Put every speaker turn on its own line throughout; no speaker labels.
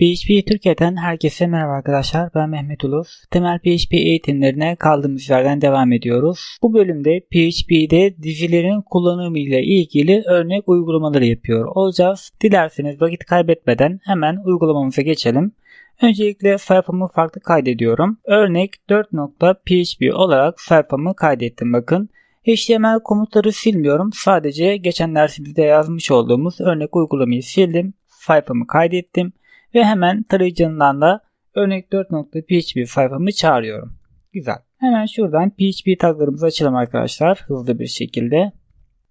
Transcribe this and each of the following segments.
PHP Türkiye'den herkese merhaba arkadaşlar. Ben Mehmet Ulus. Temel PHP eğitimlerine kaldığımız yerden devam ediyoruz. Bu bölümde PHP'de dizilerin kullanımı ile ilgili örnek uygulamaları yapıyor olacağız. Dilerseniz vakit kaybetmeden hemen uygulamamıza geçelim. Öncelikle sayfamı farklı kaydediyorum. Örnek 4.php olarak sayfamı kaydettim bakın. HTML komutları silmiyorum. Sadece geçen dersimizde yazmış olduğumuz örnek uygulamayı sildim. Sayfamı kaydettim ve hemen tarayıcından da örnek 4.php sayfamı çağırıyorum. Güzel. Hemen şuradan PHP taglarımızı açalım arkadaşlar hızlı bir şekilde.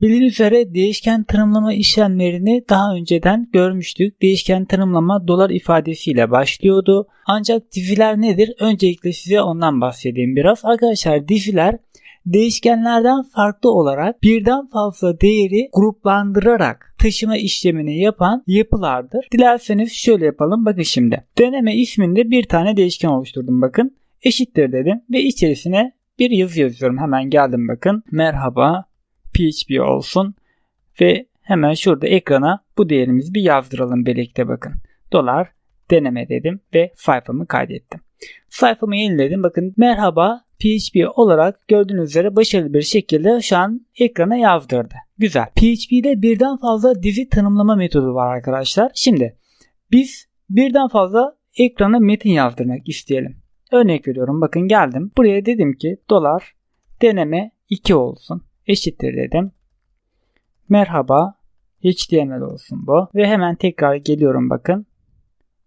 Bildiğiniz üzere değişken tanımlama işlemlerini daha önceden görmüştük. Değişken tanımlama dolar ifadesiyle başlıyordu. Ancak diziler nedir? Öncelikle size ondan bahsedeyim biraz. Arkadaşlar diziler değişkenlerden farklı olarak birden fazla değeri gruplandırarak taşıma işlemini yapan yapılardır. Dilerseniz şöyle yapalım. Bakın şimdi. Deneme isminde bir tane değişken oluşturdum bakın. Eşittir dedim ve içerisine bir yazı yazıyorum. Hemen geldim bakın. Merhaba PHP olsun ve hemen şurada ekrana bu değerimizi bir yazdıralım birlikte bakın. Dolar deneme dedim ve sayfamı kaydettim. Sayfamı yeniledim. Bakın merhaba PHP olarak gördüğünüz üzere başarılı bir şekilde şu an ekrana yazdırdı. Güzel. PHP'de birden fazla dizi tanımlama metodu var arkadaşlar. Şimdi biz birden fazla ekrana metin yazdırmak isteyelim. Örnek veriyorum bakın geldim. Buraya dedim ki dolar deneme 2 olsun. Eşittir dedim. Merhaba HTML olsun bu. Ve hemen tekrar geliyorum bakın.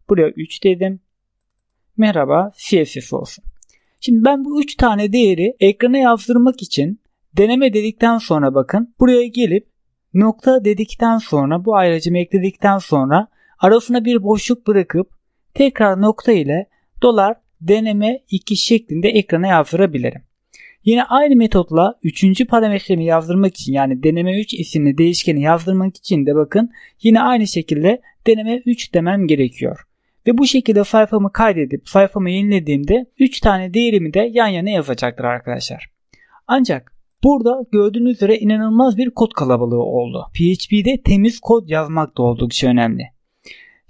Buraya 3 dedim. Merhaba CSS olsun. Şimdi ben bu 3 tane değeri ekrana yazdırmak için deneme dedikten sonra bakın buraya gelip nokta dedikten sonra bu ayrıcımı ekledikten sonra arasına bir boşluk bırakıp tekrar nokta ile dolar deneme 2 şeklinde ekrana yazdırabilirim. Yine aynı metotla 3. parametremi yazdırmak için yani deneme 3 isimli değişkeni yazdırmak için de bakın yine aynı şekilde deneme 3 demem gerekiyor. Ve bu şekilde sayfamı kaydedip sayfamı yenilediğimde 3 tane değerimi de yan yana yazacaktır arkadaşlar. Ancak burada gördüğünüz üzere inanılmaz bir kod kalabalığı oldu. PHP'de temiz kod yazmak da oldukça önemli.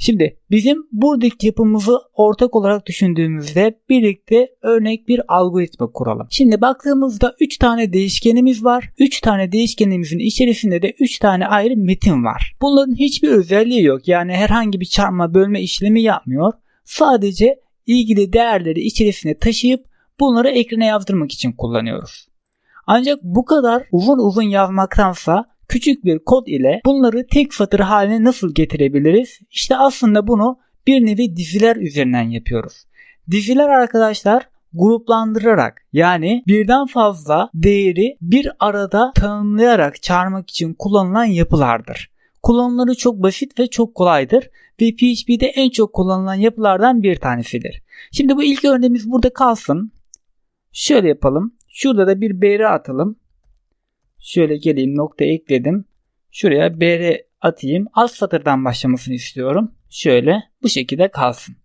Şimdi bizim buradaki yapımızı ortak olarak düşündüğümüzde birlikte örnek bir algoritma kuralım. Şimdi baktığımızda 3 tane değişkenimiz var. 3 tane değişkenimizin içerisinde de 3 tane ayrı metin var. Bunların hiçbir özelliği yok. Yani herhangi bir çarpma bölme işlemi yapmıyor. Sadece ilgili değerleri içerisine taşıyıp bunları ekrana yazdırmak için kullanıyoruz. Ancak bu kadar uzun uzun yazmaktansa küçük bir kod ile bunları tek satır haline nasıl getirebiliriz? İşte aslında bunu bir nevi diziler üzerinden yapıyoruz. Diziler arkadaşlar gruplandırarak yani birden fazla değeri bir arada tanımlayarak çağırmak için kullanılan yapılardır. Kullanımları çok basit ve çok kolaydır ve PHP'de en çok kullanılan yapılardan bir tanesidir. Şimdi bu ilk örneğimiz burada kalsın. Şöyle yapalım. Şurada da bir BR atalım. Şöyle geleyim nokta ekledim. Şuraya BR atayım. Alt satırdan başlamasını istiyorum. Şöyle bu şekilde kalsın.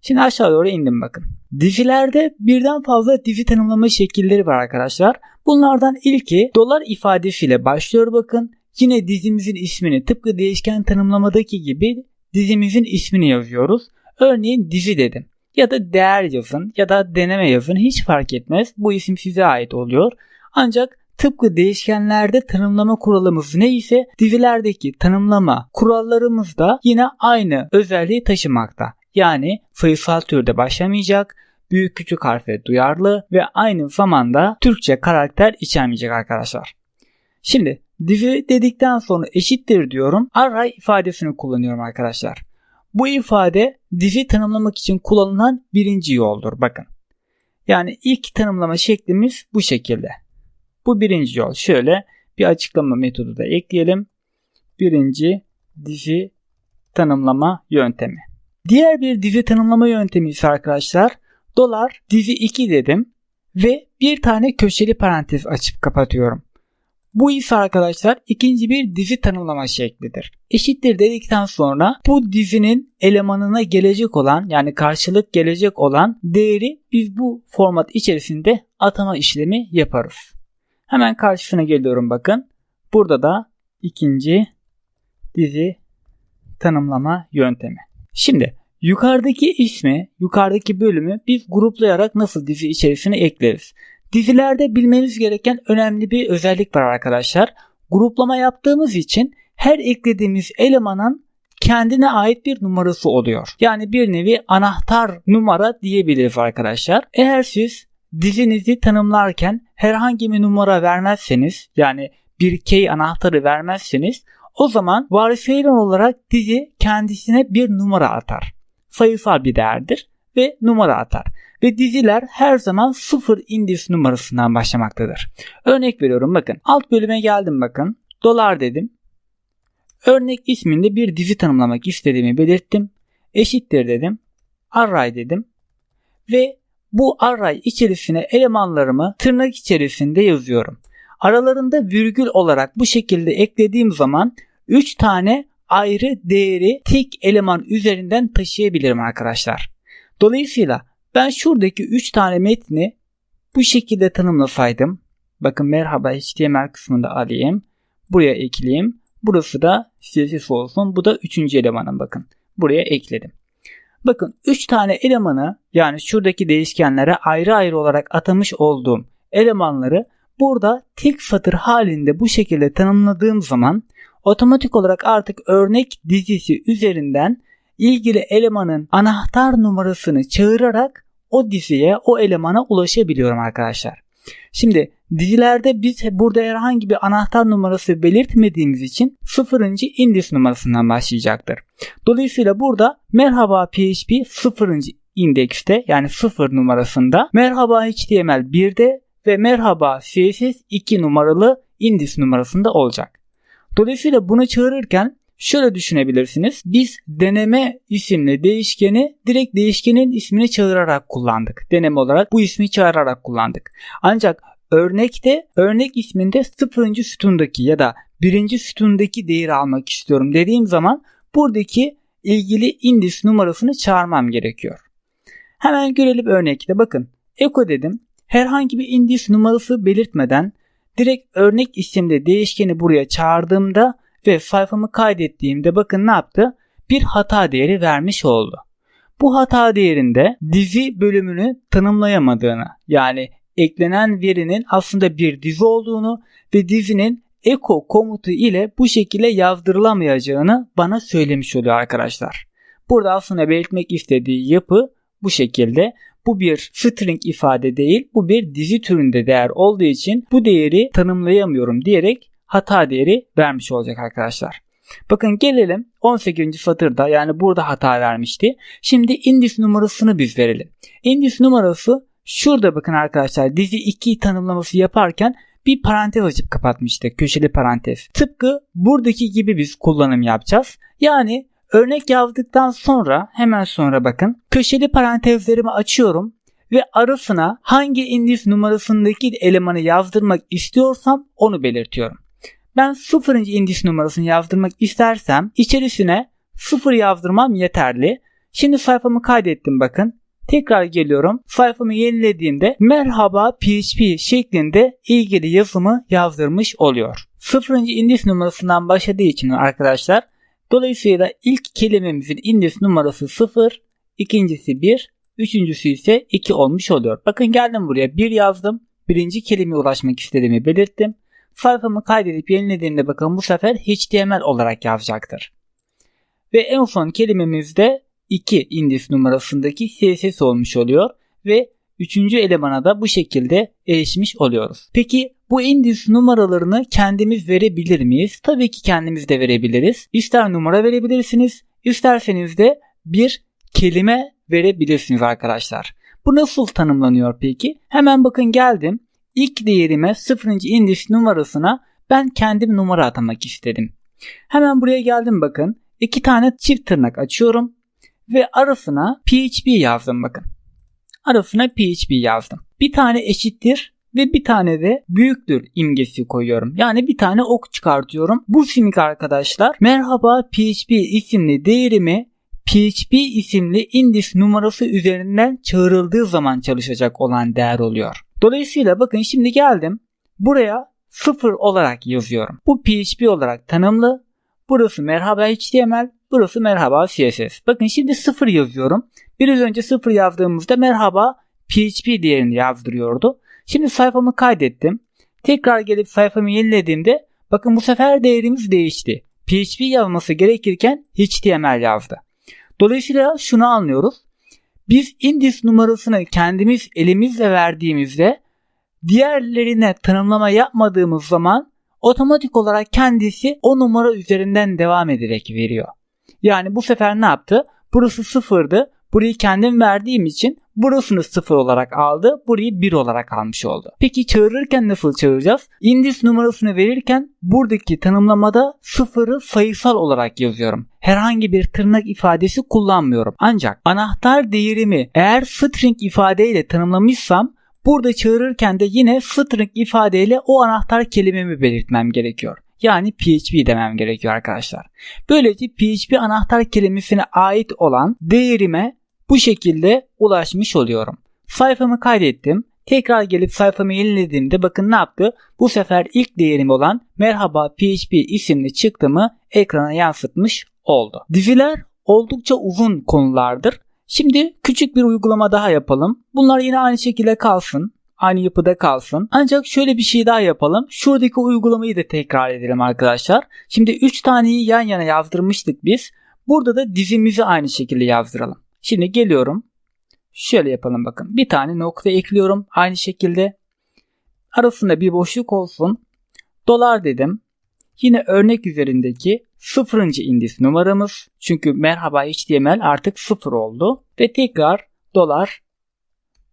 Şimdi aşağı doğru indim bakın. Dizilerde birden fazla dizi tanımlama şekilleri var arkadaşlar. Bunlardan ilki dolar ifadesiyle başlıyor bakın. Yine dizimizin ismini tıpkı değişken tanımlamadaki gibi dizimizin ismini yazıyoruz. Örneğin dizi dedim. Ya da değer yazın ya da deneme yazın hiç fark etmez. Bu isim size ait oluyor. Ancak Tıpkı değişkenlerde tanımlama kuralımız neyse dizilerdeki tanımlama kurallarımız da yine aynı özelliği taşımakta. Yani sayısal türde başlamayacak, büyük küçük harfe duyarlı ve aynı zamanda Türkçe karakter içermeyecek arkadaşlar. Şimdi dizi dedikten sonra eşittir diyorum. Array ifadesini kullanıyorum arkadaşlar. Bu ifade dizi tanımlamak için kullanılan birinci yoldur bakın. Yani ilk tanımlama şeklimiz bu şekilde. Bu birinci yol. Şöyle bir açıklama metodu da ekleyelim. Birinci dizi tanımlama yöntemi. Diğer bir dizi tanımlama yöntemi ise arkadaşlar dolar dizi 2 dedim ve bir tane köşeli parantez açıp kapatıyorum. Bu ise arkadaşlar ikinci bir dizi tanımlama şeklidir. Eşittir dedikten sonra bu dizinin elemanına gelecek olan yani karşılık gelecek olan değeri biz bu format içerisinde atama işlemi yaparız. Hemen karşısına geliyorum bakın. Burada da ikinci dizi tanımlama yöntemi. Şimdi yukarıdaki ismi, yukarıdaki bölümü biz gruplayarak nasıl dizi içerisine ekleriz? Dizilerde bilmeniz gereken önemli bir özellik var arkadaşlar. Gruplama yaptığımız için her eklediğimiz elemanın kendine ait bir numarası oluyor. Yani bir nevi anahtar numara diyebiliriz arkadaşlar. Eğer siz dizinizi tanımlarken herhangi bir numara vermezseniz yani bir key anahtarı vermezseniz o zaman varsayılan olarak dizi kendisine bir numara atar. Sayısal bir değerdir ve numara atar. Ve diziler her zaman sıfır indis numarasından başlamaktadır. Örnek veriyorum bakın. Alt bölüme geldim bakın. Dolar dedim. Örnek isminde bir dizi tanımlamak istediğimi belirttim. Eşittir dedim. Array dedim. Ve bu array içerisine elemanlarımı tırnak içerisinde yazıyorum. Aralarında virgül olarak bu şekilde eklediğim zaman 3 tane ayrı değeri tek eleman üzerinden taşıyabilirim arkadaşlar. Dolayısıyla ben şuradaki 3 tane metni bu şekilde tanımlasaydım. Bakın merhaba HTML kısmında alayım. Buraya ekleyeyim. Burası da CSS olsun. Bu da 3. elemanım bakın. Buraya ekledim. Bakın 3 tane elemanı yani şuradaki değişkenlere ayrı ayrı olarak atamış olduğum elemanları burada tek satır halinde bu şekilde tanımladığım zaman otomatik olarak artık örnek dizisi üzerinden ilgili elemanın anahtar numarasını çağırarak o diziye, o elemana ulaşabiliyorum arkadaşlar. Şimdi dizilerde biz burada herhangi bir anahtar numarası belirtmediğimiz için sıfırıncı indis numarasından başlayacaktır. Dolayısıyla burada merhaba PHP sıfırıncı indekste yani sıfır numarasında merhaba HTML 1'de ve merhaba CSS 2 numaralı indis numarasında olacak. Dolayısıyla bunu çağırırken şöyle düşünebilirsiniz. Biz deneme isimli değişkeni direkt değişkenin ismini çağırarak kullandık. Deneme olarak bu ismi çağırarak kullandık. Ancak örnekte örnek isminde sıfırıncı sütundaki ya da birinci sütundaki değeri almak istiyorum dediğim zaman buradaki ilgili indis numarasını çağırmam gerekiyor. Hemen görelim örnekte bakın. Eko dedim. Herhangi bir indis numarası belirtmeden direkt örnek isimde değişkeni buraya çağırdığımda ve sayfamı kaydettiğimde bakın ne yaptı? Bir hata değeri vermiş oldu. Bu hata değerinde dizi bölümünü tanımlayamadığını yani eklenen verinin aslında bir dizi olduğunu ve dizinin echo komutu ile bu şekilde yazdırılamayacağını bana söylemiş oluyor arkadaşlar. Burada aslında belirtmek istediği yapı bu şekilde. Bu bir string ifade değil, bu bir dizi türünde değer olduğu için bu değeri tanımlayamıyorum diyerek hata değeri vermiş olacak arkadaşlar. Bakın gelelim 18. satırda yani burada hata vermişti. Şimdi indis numarasını biz verelim. Indis numarası şurada bakın arkadaşlar dizi 2 tanımlaması yaparken bir parantez açıp kapatmıştık. Köşeli parantez. Tıpkı buradaki gibi biz kullanım yapacağız. Yani örnek yazdıktan sonra hemen sonra bakın köşeli parantezlerimi açıyorum ve arasına hangi indis numarasındaki elemanı yazdırmak istiyorsam onu belirtiyorum. Ben 0. indis numarasını yazdırmak istersem içerisine 0 yazdırmam yeterli. Şimdi sayfamı kaydettim bakın. Tekrar geliyorum. Sayfamı yenilediğimde merhaba PHP şeklinde ilgili yazımı yazdırmış oluyor. 0. indis numarasından başladığı için arkadaşlar dolayısıyla ilk kelimemizin indis numarası 0, ikincisi 1, üçüncüsü ise 2 olmuş oluyor. Bakın geldim buraya 1 yazdım. Birinci kelimeye ulaşmak istediğimi belirttim. Sayfamı kaydedip yenilediğimde bakın bu sefer HTML olarak yazacaktır. Ve en son kelimemizde 2 indis numarasındaki CSS olmuş oluyor ve üçüncü elemana da bu şekilde erişmiş oluyoruz. Peki bu indis numaralarını kendimiz verebilir miyiz? Tabii ki kendimiz de verebiliriz. İster numara verebilirsiniz, isterseniz de bir kelime verebilirsiniz arkadaşlar. Bu nasıl tanımlanıyor peki? Hemen bakın geldim. İlk değerime 0. indis numarasına ben kendim numara atamak istedim. Hemen buraya geldim bakın. İki tane çift tırnak açıyorum ve arasına PHP yazdım bakın. Arasına PHP yazdım. Bir tane eşittir ve bir tane de büyüktür imgesi koyuyorum. Yani bir tane ok çıkartıyorum. Bu simik arkadaşlar merhaba PHP isimli değerimi PHP isimli indis numarası üzerinden çağrıldığı zaman çalışacak olan değer oluyor. Dolayısıyla bakın şimdi geldim. Buraya 0 olarak yazıyorum. Bu PHP olarak tanımlı. Burası merhaba HTML. Burası merhaba CSS. Bakın şimdi 0 yazıyorum. Biraz önce 0 yazdığımızda merhaba PHP değerini yazdırıyordu. Şimdi sayfamı kaydettim. Tekrar gelip sayfamı yenilediğimde bakın bu sefer değerimiz değişti. PHP yazması gerekirken HTML yazdı. Dolayısıyla şunu anlıyoruz. Biz indis numarasını kendimiz elimizle verdiğimizde diğerlerine tanımlama yapmadığımız zaman otomatik olarak kendisi o numara üzerinden devam ederek veriyor. Yani bu sefer ne yaptı? Burası sıfırdı. Burayı kendim verdiğim için burasını sıfır olarak aldı. Burayı bir olarak almış oldu. Peki çağırırken nasıl çağıracağız? Indis numarasını verirken buradaki tanımlamada sıfırı sayısal olarak yazıyorum. Herhangi bir tırnak ifadesi kullanmıyorum. Ancak anahtar değerimi eğer string ifadeyle tanımlamışsam burada çağırırken de yine string ifadeyle o anahtar kelimemi belirtmem gerekiyor. Yani PHP demem gerekiyor arkadaşlar. Böylece PHP anahtar kelimesine ait olan değerime bu şekilde ulaşmış oluyorum. Sayfamı kaydettim. Tekrar gelip sayfamı yenilediğimde bakın ne yaptı? Bu sefer ilk değerim olan merhaba PHP isimli çıktımı ekrana yansıtmış oldu. Diziler oldukça uzun konulardır. Şimdi küçük bir uygulama daha yapalım. Bunlar yine aynı şekilde kalsın. Aynı yapıda kalsın. Ancak şöyle bir şey daha yapalım. Şuradaki uygulamayı da tekrar edelim arkadaşlar. Şimdi 3 taneyi yan yana yazdırmıştık biz. Burada da dizimizi aynı şekilde yazdıralım. Şimdi geliyorum. Şöyle yapalım bakın. Bir tane nokta ekliyorum. Aynı şekilde. Arasında bir boşluk olsun. Dolar dedim. Yine örnek üzerindeki sıfırıncı indis numaramız. Çünkü merhaba HTML artık sıfır oldu. Ve tekrar dolar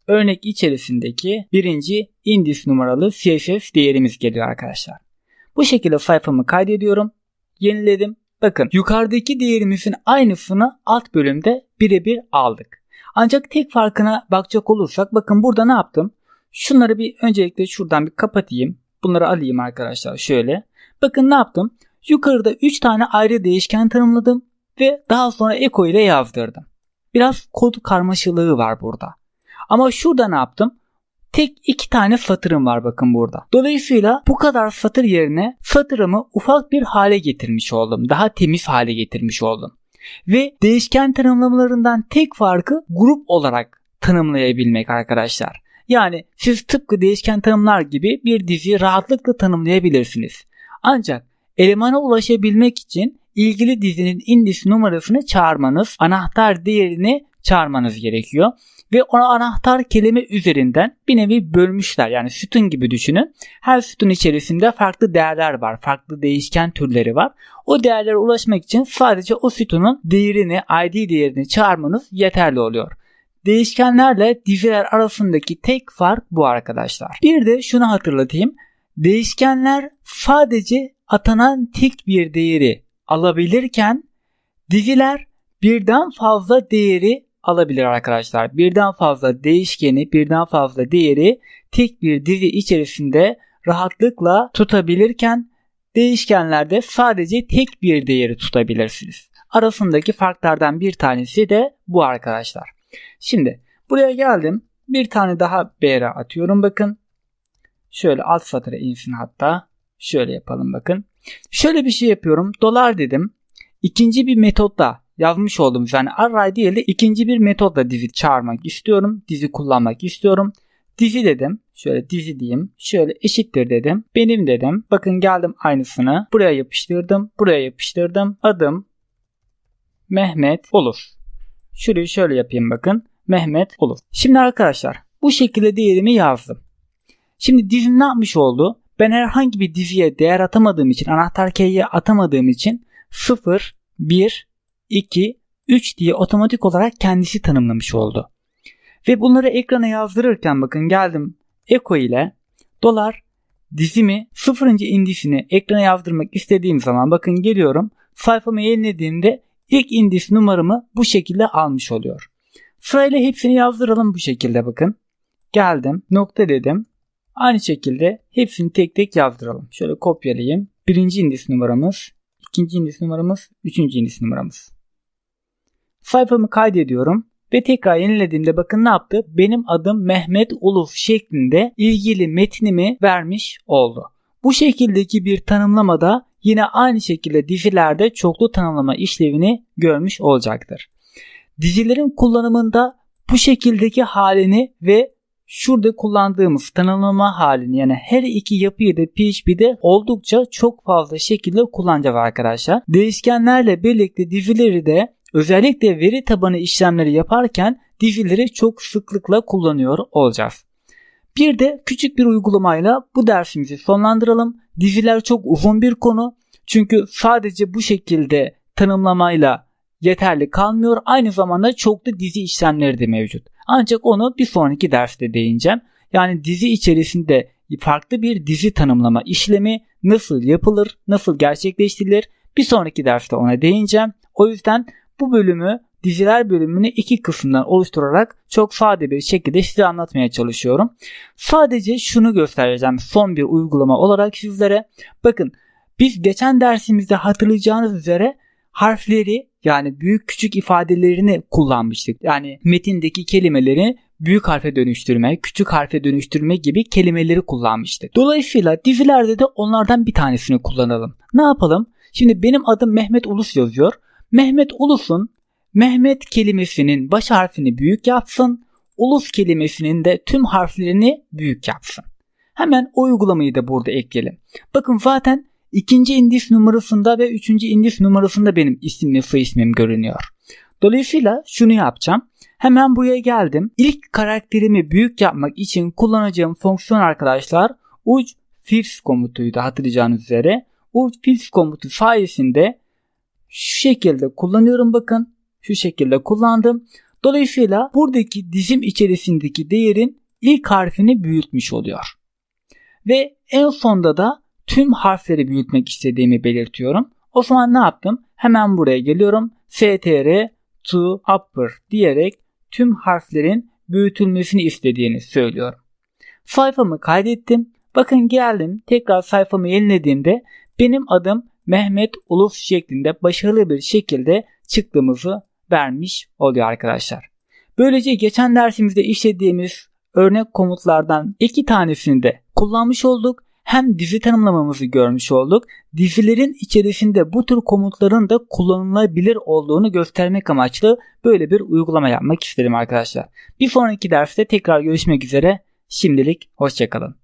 örnek içerisindeki birinci indis numaralı CSS değerimiz geliyor arkadaşlar. Bu şekilde sayfamı kaydediyorum. Yeniledim. Bakın yukarıdaki değerimizin aynısını alt bölümde birebir aldık. Ancak tek farkına bakacak olursak bakın burada ne yaptım? Şunları bir öncelikle şuradan bir kapatayım. Bunları alayım arkadaşlar şöyle. Bakın ne yaptım? Yukarıda 3 tane ayrı değişken tanımladım ve daha sonra eko ile yazdırdım. Biraz kod karmaşılığı var burada. Ama şurada ne yaptım? Tek iki tane satırım var bakın burada. Dolayısıyla bu kadar satır yerine satırımı ufak bir hale getirmiş oldum. Daha temiz hale getirmiş oldum. Ve değişken tanımlamalarından tek farkı grup olarak tanımlayabilmek arkadaşlar. Yani siz tıpkı değişken tanımlar gibi bir diziyi rahatlıkla tanımlayabilirsiniz. Ancak elemana ulaşabilmek için ilgili dizinin indis numarasını çağırmanız, anahtar değerini çağırmanız gerekiyor. Ve ona anahtar kelime üzerinden bir nevi bölmüşler. Yani sütun gibi düşünün. Her sütun içerisinde farklı değerler var. Farklı değişken türleri var. O değerlere ulaşmak için sadece o sütunun değerini, ID değerini çağırmanız yeterli oluyor. Değişkenlerle diziler arasındaki tek fark bu arkadaşlar. Bir de şunu hatırlatayım. Değişkenler sadece atanan tek bir değeri alabilirken diziler birden fazla değeri alabilir arkadaşlar. Birden fazla değişkeni, birden fazla değeri tek bir dizi içerisinde rahatlıkla tutabilirken değişkenlerde sadece tek bir değeri tutabilirsiniz. Arasındaki farklardan bir tanesi de bu arkadaşlar. Şimdi buraya geldim. Bir tane daha BR atıyorum bakın. Şöyle alt satıra insin hatta. Şöyle yapalım bakın. Şöyle bir şey yapıyorum. Dolar dedim. İkinci bir metotla yazmış olduğum yani array değil de ikinci bir metotla dizi çağırmak istiyorum. Dizi kullanmak istiyorum. Dizi dedim. Şöyle dizi diyeyim. Şöyle eşittir dedim. Benim dedim. Bakın geldim aynısını. Buraya yapıştırdım. Buraya yapıştırdım. Adım Mehmet olur. Şurayı şöyle yapayım bakın. Mehmet olur. Şimdi arkadaşlar bu şekilde değerimi yazdım. Şimdi dizim ne yapmış oldu? Ben herhangi bir diziye değer atamadığım için, anahtar key'e atamadığım için 0, 1, 2, 3 diye otomatik olarak kendisi tanımlamış oldu. Ve bunları ekrana yazdırırken bakın geldim Eko ile dolar dizimi sıfırıncı indisini ekrana yazdırmak istediğim zaman bakın geliyorum sayfamı yenilediğimde ilk indis numaramı bu şekilde almış oluyor. Sırayla hepsini yazdıralım bu şekilde bakın. Geldim nokta dedim. Aynı şekilde hepsini tek tek yazdıralım. Şöyle kopyalayayım. Birinci indis numaramız, ikinci indis numaramız, üçüncü indis numaramız. Sayfamı kaydediyorum ve tekrar yenilediğimde bakın ne yaptı? Benim adım Mehmet Uluf şeklinde ilgili metnimi vermiş oldu. Bu şekildeki bir tanımlamada yine aynı şekilde dizilerde çoklu tanımlama işlevini görmüş olacaktır. Dizilerin kullanımında bu şekildeki halini ve şurada kullandığımız tanımlama halini yani her iki yapıyı da PHP'de oldukça çok fazla şekilde kullanacağız arkadaşlar. Değişkenlerle birlikte dizileri de özellikle veri tabanı işlemleri yaparken dizileri çok sıklıkla kullanıyor olacağız. Bir de küçük bir uygulamayla bu dersimizi sonlandıralım. Diziler çok uzun bir konu. Çünkü sadece bu şekilde tanımlamayla yeterli kalmıyor. Aynı zamanda çoklu dizi işlemleri de mevcut. Ancak onu bir sonraki derste değineceğim. Yani dizi içerisinde farklı bir dizi tanımlama işlemi nasıl yapılır, nasıl gerçekleştirilir bir sonraki derste ona değineceğim. O yüzden bu bölümü diziler bölümünü iki kısımdan oluşturarak çok sade bir şekilde size anlatmaya çalışıyorum. Sadece şunu göstereceğim son bir uygulama olarak sizlere. Bakın biz geçen dersimizde hatırlayacağınız üzere harfleri yani büyük küçük ifadelerini kullanmıştık. Yani metindeki kelimeleri büyük harfe dönüştürme, küçük harfe dönüştürme gibi kelimeleri kullanmıştık. Dolayısıyla dizilerde de onlardan bir tanesini kullanalım. Ne yapalım? Şimdi benim adım Mehmet Ulus yazıyor. Mehmet Ulus'un Mehmet kelimesinin baş harfini büyük yapsın, Ulus kelimesinin de tüm harflerini büyük yapsın. Hemen o uygulamayı da burada ekleyelim. Bakın zaten ikinci indis numarasında ve üçüncü indis numarasında benim isim ve soy ismim görünüyor. Dolayısıyla şunu yapacağım. Hemen buraya geldim. İlk karakterimi büyük yapmak için kullanacağım fonksiyon arkadaşlar uç fifth komutuydu hatırlayacağınız üzere. Uç fifth komutu sayesinde şu şekilde kullanıyorum bakın. Şu şekilde kullandım. Dolayısıyla buradaki dizim içerisindeki değerin ilk harfini büyütmüş oluyor. Ve en sonda da tüm harfleri büyütmek istediğimi belirtiyorum. O zaman ne yaptım? Hemen buraya geliyorum. str to upper diyerek tüm harflerin büyütülmesini istediğini söylüyorum. Sayfamı kaydettim. Bakın geldim tekrar sayfamı yenilediğimde benim adım Mehmet Ulus şeklinde başarılı bir şekilde çıktığımızı vermiş oluyor arkadaşlar. Böylece geçen dersimizde işlediğimiz örnek komutlardan iki tanesini de kullanmış olduk. Hem dizi tanımlamamızı görmüş olduk. Dizilerin içerisinde bu tür komutların da kullanılabilir olduğunu göstermek amaçlı böyle bir uygulama yapmak istedim arkadaşlar. Bir sonraki derste tekrar görüşmek üzere. Şimdilik hoşçakalın.